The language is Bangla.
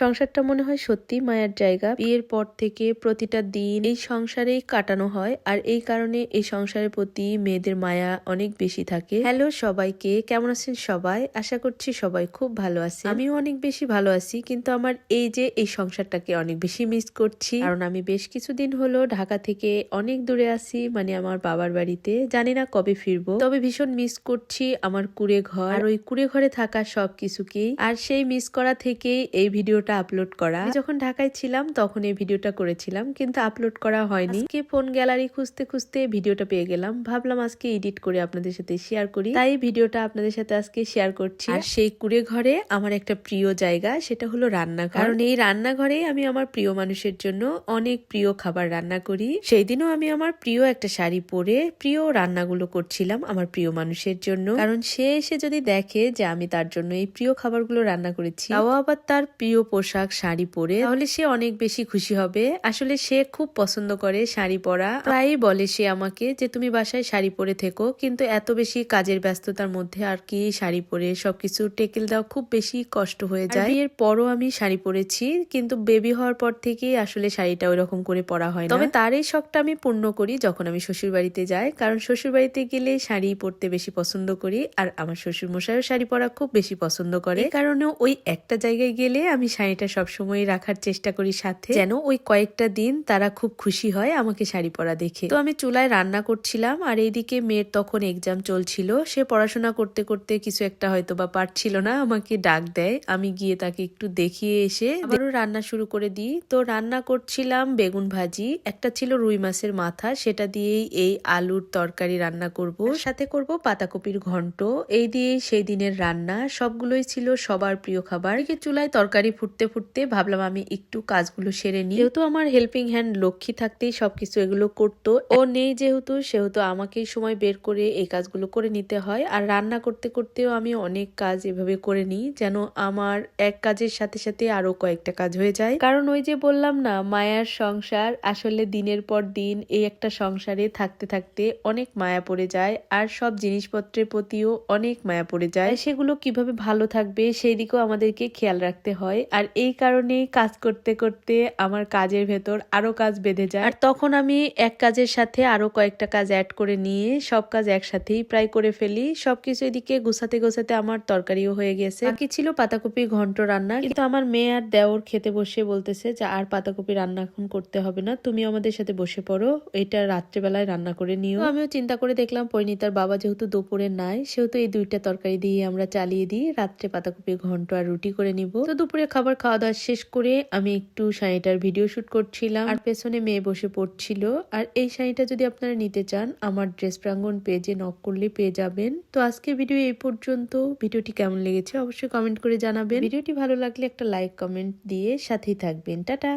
সংসারটা মনে হয় সত্যি মায়ার জায়গা। বিয়ের পর থেকে প্রতিটা দিন এই সংসারেই কাটানো হয় আর এই কারণে এই সংসারের প্রতি মেয়েদের মায়া অনেক বেশি থাকে। হ্যালো সবাইকে, কেমন আছেন সবাই? আশা করছি সবাই খুব ভালো আছে আমিও অনেক বেশি ভালো আছি, কিন্তু আমার এই যে এই সংসারটাকে অনেক বেশি মিস করছি। কারণ আমি বেশ কিছুদিন হলো ঢাকা থেকে অনেক দূরে আছি মানে আমার বাবার বাড়িতে। জানি না কবে ফিরবো। তবে ভীষণ মিস করছি আমার কুড়ে ঘর। আর ওই কুড়ে ঘরে থাকা সব কিছুকেই আর সেই মিস করা থেকেই এই ভিডিওটা আপলোড করা। যখন ঢাকায় ছিলাম তখন এই ভিডিওটা করেছিলাম কিন্তু আপলোড করা হয়নি। আজকে ফোন গ্যালারি খুঁজতে খুঁজতে ভিডিওটা পেয়ে গেলাম। ভাবলাম আজকে এডিট করে আপনাদের সাথে শেয়ার করি। তাই ভিডিওটা আপনাদের সাথে আজকে শেয়ার করছি। আর সেই কুড়ে ঘরে আমার একটা প্রিয় জায়গা সেটা হলো রান্নাঘর। কারণ এই রান্নাঘরে আমি আমার প্রিয় মানুষের জন্য অনেক প্রিয় খাবার রান্না করি। সেই দিনও আমি আমার প্রিয় একটা শাড়ি পরে প্রিয় রান্নাগুলো করছিলাম আমার প্রিয় মানুষের জন্য। কারণ সে এসে যদি দেখে যে আমি তার জন্য এই প্রিয় খাবারগুলো রান্না করেছি তাও আবার তার প্রিয় পোশাক শাড়ি পরে তাহলে সে অনেক বেশি খুশি হবে। আসলে সে খুব পছন্দ করে শাড়ি পরা। প্রায়ই বলে সে আমাকে যে তুমি বাসায় শাড়ি পরে থেকো কিন্তু এত বেশি কাজের ব্যস্ততার মধ্যে আর কি শাড়ি পরে? সবকিছু টেকেল দেওয়া খুব বেশি কষ্ট হয়ে যায়। এর পরও আমি শাড়ি পরেছি কিন্তু বেবি হওয়ার পর থেকেই আসলে শাড়িটা ওই রকম করে পরা হয় না। তবে তার এই শখটা আমি পূর্ণ করি যখন আমি শ্বশুর বাড়িতে যাই কারণ শ্বশুর বাড়িতে গেলে শাড়ি পরতে বেশি পছন্দ করি আর আমার শ্বশুর মশাইও শাড়ি পরা খুব বেশি পছন্দ করে। কারণে ওই একটা জায়গায় গেলে আমি শাড়িটা সবসময় রাখার চেষ্টা করি সাথে। যেন ওই কয়েকটা দিন তারা খুব খুশি হয় আমাকে শাড়ি পরা দেখে। তো আমি চুলায় রান্না করছিলাম আর এইদিকে মেয়ের তখন এক্সাম চলছিল। সে পড়াশোনা করতে করতে কিছু একটা হয়তো বা পারছিল না আমাকে ডাক দেয়। আমি গিয়ে তাকে একটু দেখিয়ে এসে আবারও রান্না শুরু করে দিই। তো রান্না করছিলাম বেগুন ভাজি একটা ছিল রুই মাছের মাথা সেটা দিয়েই এই আলুর তরকারি রান্না করব। সাথে করব পাতাকপির ঘন্ট। এই দিয়েই সেই দিনের রান্না। সবগুলোই ছিল সবার প্রিয় খাবার। চুলায় তরকারি ফুটতে ফুটতে ভাবলাম আমি একটু কাজগুলো সেরে নিই। যেহেতু আমার হেল্পিং হ্যান্ড লক্ষ্মী থাকতেই সবকিছু এগুলো করতো, ও নেই যেহেতু, সেহেতু আমাকেই সময় বের করে এই কাজগুলো করে নিতে হয়। আর রান্না করতে করতেও আমি অনেক কাজ এভাবে করে নিই, যেন আমার এক কাজের সাথে সাথে আরও কয়েকটা কাজ হয়ে যায়। কারণ ওই যে বললাম না, মায়ার সংসার আসলে দিনের পর দিন এই একটা সংসারে থাকতে থাকতে অনেক মায়া পড়ে যায়, আর সব জিনিসপত্রের প্রতিও অনেক মায়া পড়ে যায়। সেগুলো কীভাবে ভালো থাকবে সেই দিকেও আমাদেরকে খেয়াল রাখতে হয়। আর এই কারণেই কাজ করতে করতে আমার কাজের ভেতর আরও কাজ বেঁধে যায়। আর তখন আমি এক কাজের সাথে আরও কয়েকটা কাজ অ্যাড করে নিয়ে সব কাজ একসাথেই প্রায় করে ফেলি। সবকিছু এদিকে গোছাতে গোছাতে আমার তরকারিও হয়ে গেছে। বাকি ছিল পাতাকপি ঘন্ট রান্না। কিন্তু আমার মেয়ে আর দেওর খেতে বসে বলতেছে যে, আর পাতাকপি রান্না এখন করতে হবে না, তুমি আমাদের সাথে বসে পড়ো। এটা রাত্রেবেলায় রান্না করে নিও। আমিও চিন্তা করে দেখলাম পরিণীতার বাবা যেহেতু দুপুরে নাই, সেহেতু এই দুইটা তরকারি দিয়ে আমরা চালিয়ে দিই। রাত্রে পাতাকপি ঘন্ট আর রুটি করে নিব। তো দুপুরে খাবার খাওয়া দাওয়া শেষ করে আমি একটু শাড়িটার ভিডিও শ্যুট করছিলাম। আর পেছনে মেয়ে বসে পড়ছিল। আর এই শাড়িটা যদি আপনারা নিতে চান, আমার ড্রেস প্রাঙ্গন পেজে নক করলে পেয়ে যাবেন। তো আজকে ভিডিও এই পর্যন্ত। ভিডিওটি কেমন লেগেছে অবশ্যই কমেন্ট করে জানাবেন। ভিডিওটি ভালো লাগলে একটা লাইক কমেন্ট দিয়ে সাথেই থাকবেন। টাটা!